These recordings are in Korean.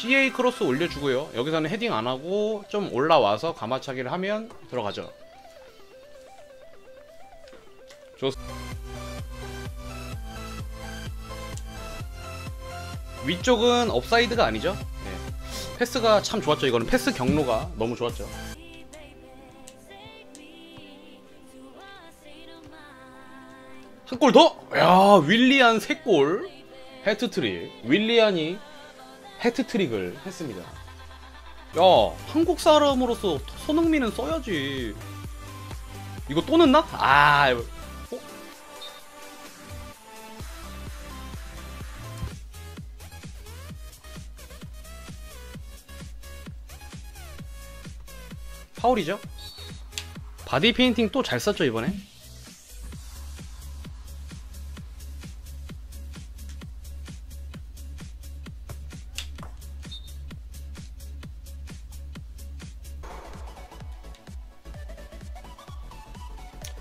CA 크로스 올려주고요. 여기서는 헤딩 안 하고 좀 올라와서 가마차기를 하면 들어가죠. 좋. 위쪽은 업사이드가 아니죠. 네. 패스가 참 좋았죠. 이거는 패스 경로가 너무 좋았죠. 한 골 더? 야 윌리안 3골 해트트릭 윌리안이 해트트릭을 했습니다 야 한국 사람으로서 손흥민은 써야지 이거 또 넣나? 아 어? 파울이죠? 바디 페인팅 또 잘 썼죠 이번에?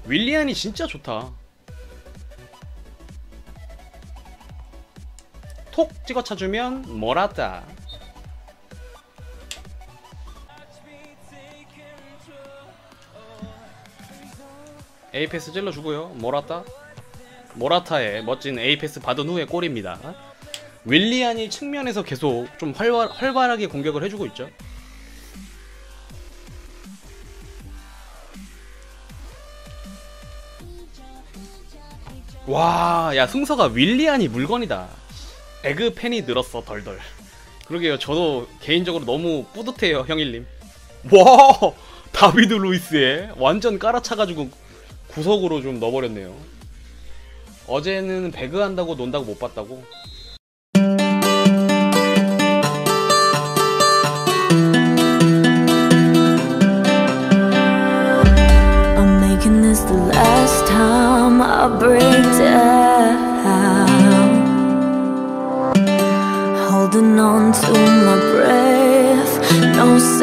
윌리안이 진짜 좋다. 톡 찍어 쳐주면 모라타. 에이패스 찔러주고요. 모라타. 모라타의 멋진 에이패스 받은 후에 골입니다. 윌리안이 측면에서 계속 좀 활발, 활발하게 공격을 해주고 있죠. 와, 야 승서가 윌리안이 물건이다. 에그 팬이 늘었어 덜덜. 그러게요. 저도 개인적으로 너무 뿌듯해요, 형일님. 와, 다비드 루이스에 완전 깔아차가지고 구석으로 좀 넣어버렸네요. 어제는 배그 한다고 논다고 못 봤다고. holding on to my breath. No sound.